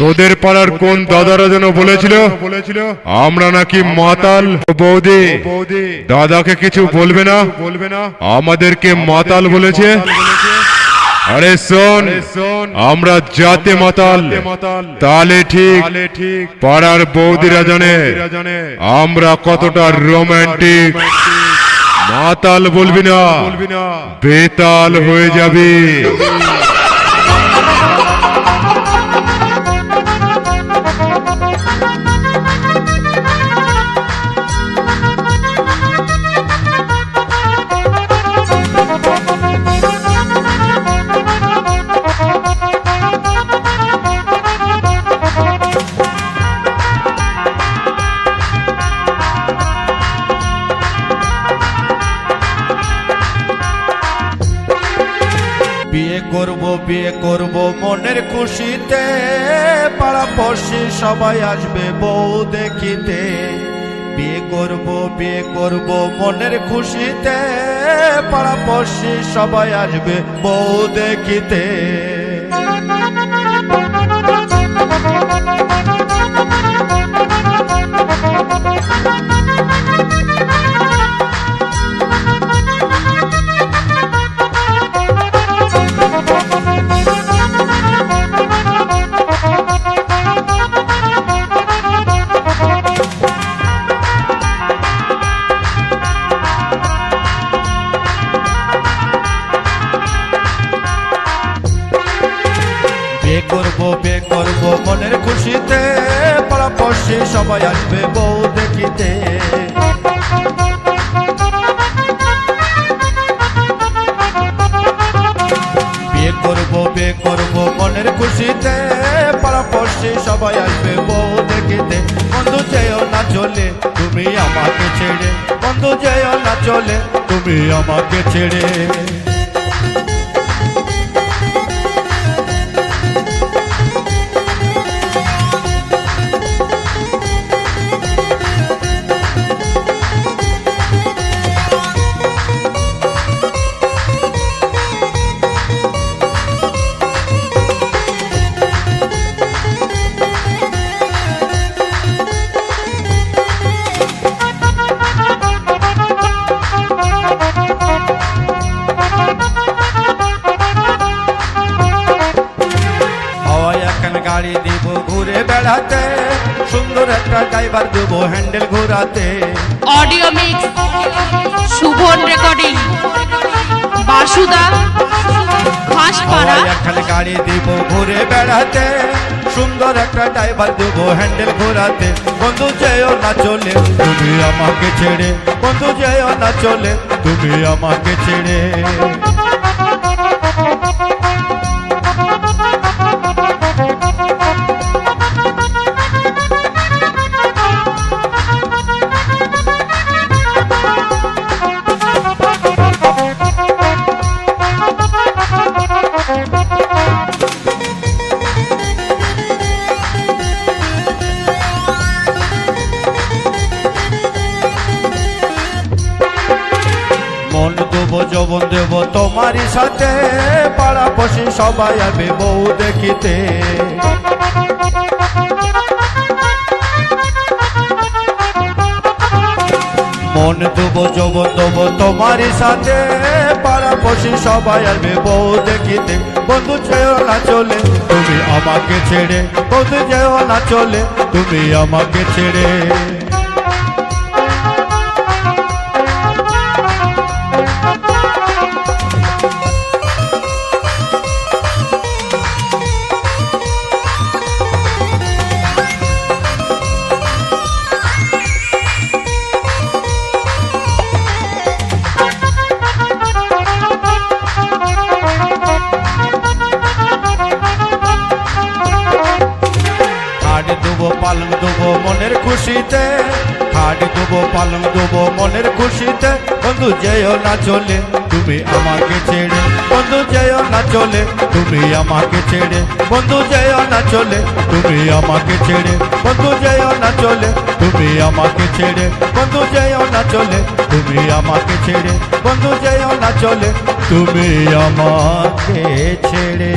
তোদের পাড়ার কোন দাদারা যেন বলেছিল, আমরা নাকি মাতাল বৌদি। দাদাকে কিছু বলবে না? বলবে না আমাদেরকে মাতাল বলেছে? আরে শোন, আমরা জাতে মাতাল। তালে ঠিক পাড়ার বৌদিরা জানে আমরা কতটা রোম্যান্টিক মাতাল বলবি না, বেতাল হয়ে যাবে। করব, বিয়ে করব, মনের খুশিতে পাড়া পড়শি সবাই আসবে বউ দেখিতে। বিয়ে করব বিয়ে করব, মনের খুশিতে পাড়া পড়শি সবাই আসবে বউ দেখিতে। করব, বে করব, মনের খুশিতে পাড়া পড়শি, সবাই আসবে বউ দেখিতে। বিয়ে করব বিয়ে করব, মনের খুশিতে পাড়া পড়শি, সবাই আসবে বউ দেখিতে। বন্ধু যেও না চলে, তুমি আমাকে ছেড়ে। বন্ধু যেও না চলে, তুমি আমাকে ছেড়ে। গাড়ি দিব ঘুরে বেড়াতে সুন্দর একটা ড্রাইভার দেবো হ্যান্ডেল ঘোরাতে। অডিও মিক্স শুভন রেকর্ডিং বাসুদা ঘাসপাড়া হাওয়ায় গাড়ি দিব ঘুরে বেড়াতে সুন্দর একটা ড্রাইভার দেবো হ্যান্ডেল ঘোরাতে। বন্ধু যেও না চলে, তুমি আমাকে ছেড়ে। বন্ধু যেও না চলে, তুমি আমাকে ছেড়ে। দেবো, যৌবন দেবো, তোমারই সাথে পাড়া পশি সবাই আসবে বউ দেখিতে। মন দেবো, যৌবন দেবো, তোমারই সাথে পাড়া পশি সবাই আসবে বউ দেখিতে। বন্ধু, যেও না চলে, তুমি আমাকে ছেড়ে। বন্ধু, যেও না চলে, তুমি আমাকে ছেড়ে। দেবো মনের খুশিতে। খাট দেবো পালং দেবো মনের খুশিতে। বন্ধু, যেও না চলে, তুমি আমাকে ছেড়ে। বন্ধু, যেও না চলে, তুমি আমাকে ছেড়ে। বন্ধু, যেও না চলে, তুমি আমাকে ছেড়ে। বন্ধু, যেও না চলে, তুমি আমাকে ছেড়ে। বন্ধু, যেও না চলে, তুমি আমাকে ছেড়ে। বন্ধু, যেও না চলে, তুমি আমাকে ছেড়ে।